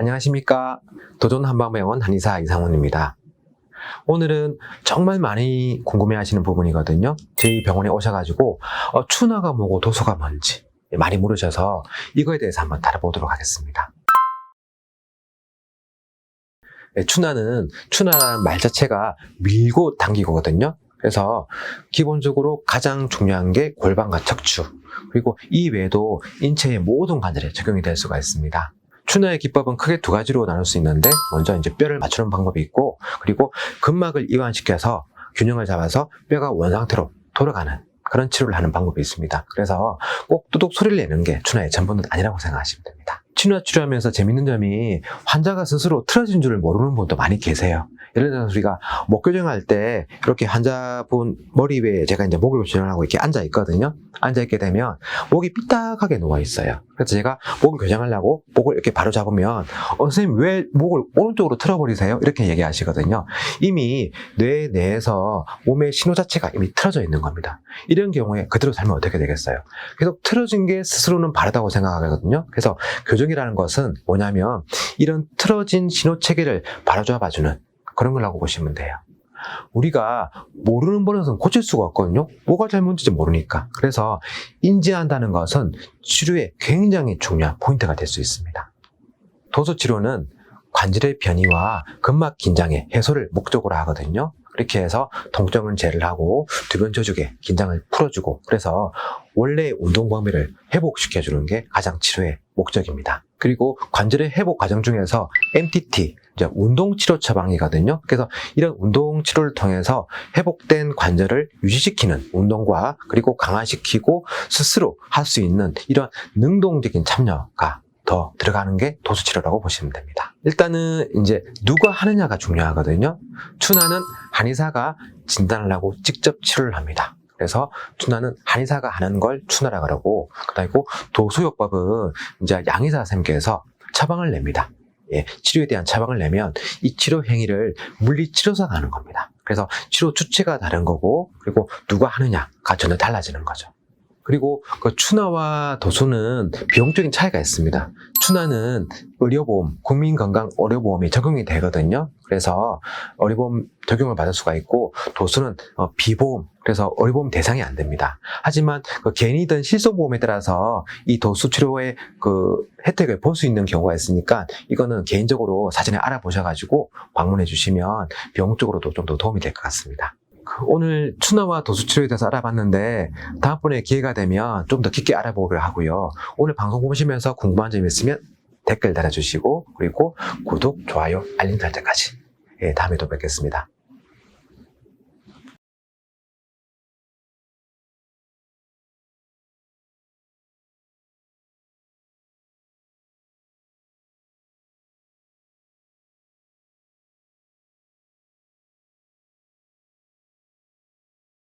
안녕하십니까. 도전 한방병원 한의사 이상원입니다. 오늘은 정말 많이 궁금해 하시는 부분이거든요. 저희 병원에 오셔가지고, 어, 추나가 뭐고 도수가 뭔지 많이 물으셔서 이거에 대해서 한번 다뤄보도록 하겠습니다. 네, 추나는, 추나라는 말 자체가 밀고 당기거든요. 그래서 기본적으로 가장 중요한 게 골반과 척추, 그리고 이 외에도 인체의 모든 관절에 적용이 될 수가 있습니다. 추나의 기법은 크게 두 가지로 나눌 수 있는데 먼저 이제 뼈를 맞추는 방법이 있고 그리고 근막을 이완시켜서 균형을 잡아서 뼈가 원상태로 돌아가는 그런 치료를 하는 방법이 있습니다. 그래서 꼭 뚜둑 소리를 내는 게 추나의 전부는 아니라고 생각하시면 됩니다. 치료 치료하면서 재밌는 점이 환자가 스스로 틀어진 줄을 모르는 분도 많이 계세요. 예를 들어서 우리가 목 교정할 때 이렇게 환자분 머리 위에 제가 이제 목을 교정하고 이렇게 앉아 있거든요. 앉아 있게 되면 목이 삐딱하게 누워 있어요. 그래서 제가 목을 교정하려고 목을 이렇게 바로 잡으면 어, 선생님 왜 목을 오른쪽으로 틀어버리세요? 이렇게 얘기하시거든요. 이미 뇌 내에서 몸의 신호 자체가 이미 틀어져 있는 겁니다. 이런 경우에 그대로 살면 어떻게 되겠어요? 계속 틀어진 게 스스로는 바르다고 생각하거든요. 그래서 교정이라는 것은 뭐냐면 이런 틀어진 신호 체계를 바로잡아주는 그런 거라고 보시면 돼요. 우리가 모르는 버릇은 고칠 수가 없거든요. 뭐가 잘못인지 모르니까. 그래서 인지한다는 것은 치료에 굉장히 중요한 포인트가 될 수 있습니다. 도수 치료는 관절의 변이와 근막 긴장의 해소를 목적으로 하거든요. 그렇게 해서 통증을 제를 하고 주변 조직의 긴장을 풀어주고 그래서 원래의 운동 범위를 회복시켜주는 게 가장 치료의 목적입니다. 그리고 관절의 회복 과정 중에서 MTT, 이제 운동 치료 처방이거든요. 그래서 이런 운동 치료를 통해서 회복된 관절을 유지시키는 운동과 그리고 강화시키고 스스로 할 수 있는 이런 능동적인 참여가 더 들어가는 게 도수 치료라고 보시면 됩니다. 일단은 이제 누가 하느냐가 중요하거든요. 추나는 한의사가 진단을 하고 직접 치료를 합니다. 그래서 추나는 한의사가 하는 걸 추나라 그러고 그리고 도수요법은 이제 양의사 선생님께서 처방을 냅니다. 예, 치료에 대한 처방을 내면 이 치료 행위를 물리치료사가 하는 겁니다. 그래서 치료 주체가 다른 거고 그리고 누가 하느냐가 전혀 달라지는 거죠. 그리고 그 추나와 도수는 비용적인 차이가 있습니다. 추나는 의료보험, 국민건강 의료보험이 적용이 되거든요. 그래서 의료보험 적용을 받을 수가 있고 도수는 어, 비보험, 그래서 의료보험 대상이 안 됩니다. 하지만 그 개인이든 실손보험에 따라서 이 도수 치료의 그 혜택을 볼 수 있는 경우가 있으니까 이거는 개인적으로 사전에 알아보셔가지고 방문해 주시면 비용 쪽으로도 좀 더 도움이 될 것 같습니다. 그 오늘 추나와 도수 치료에 대해서 알아봤는데 다음번에 기회가 되면 좀 더 깊게 알아보기로 하고요. 오늘 방송 보시면서 궁금한 점 있으면 댓글 달아주시고 그리고 구독, 좋아요, 알림 설정까지 예, 다음에 또 뵙겠습니다.